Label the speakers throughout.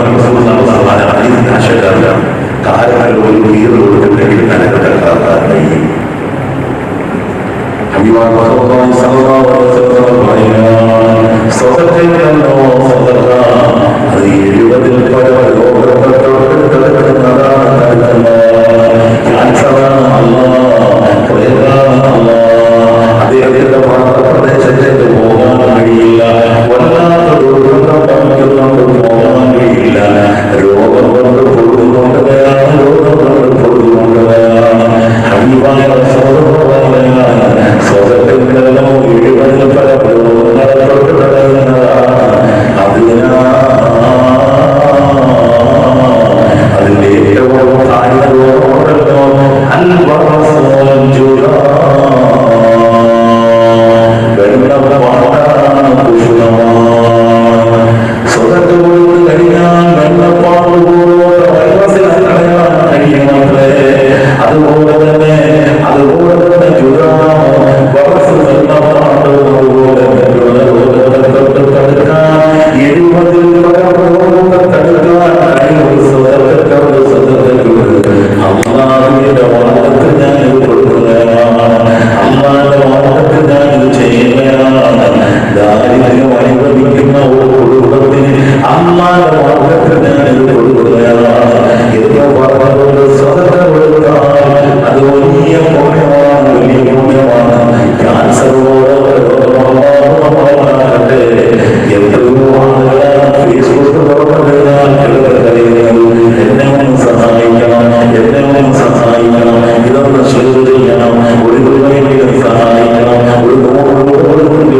Speaker 1: Allah Subhanahu Wa Taala, Sosatnya Allah Subhanahu Wa Taala. মঞ্জুরা കുടുംബത്തിന് അള്ളാന്റെ വാദത്തിൽ ഞാൻ ഇത് കൊടുക്കുകയാണ് എന്ന് പറഞ്ഞുകൊണ്ട് സ്വതന്ത്ര ഒരു അത് വലിയ പുണ്യമാണ് വലിയ പുണ്യമാണ് ക്യാൻസറോട് രോഗമാകട്ടെ എത്രയോ ആളുകളാണ് ഫേസ്ബുക്ക് തുറന്നിടാൻ കഴിയുന്നത് എന്നെ ഒന്ന് സഹായിക്കണം എന്നെ ഒന്ന് സഹായിക്കണം ഇതൊന്ന് ചെയ്യണം ഒരു രൂപയെങ്കിലും സഹായിക്കണം ഒരു നൂറ് സഹായിക്കണം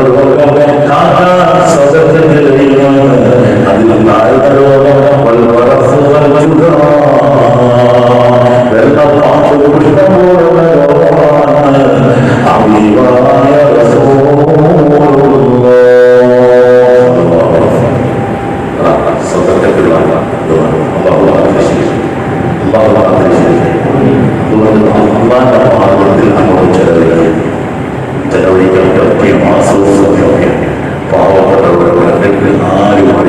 Speaker 1: Hare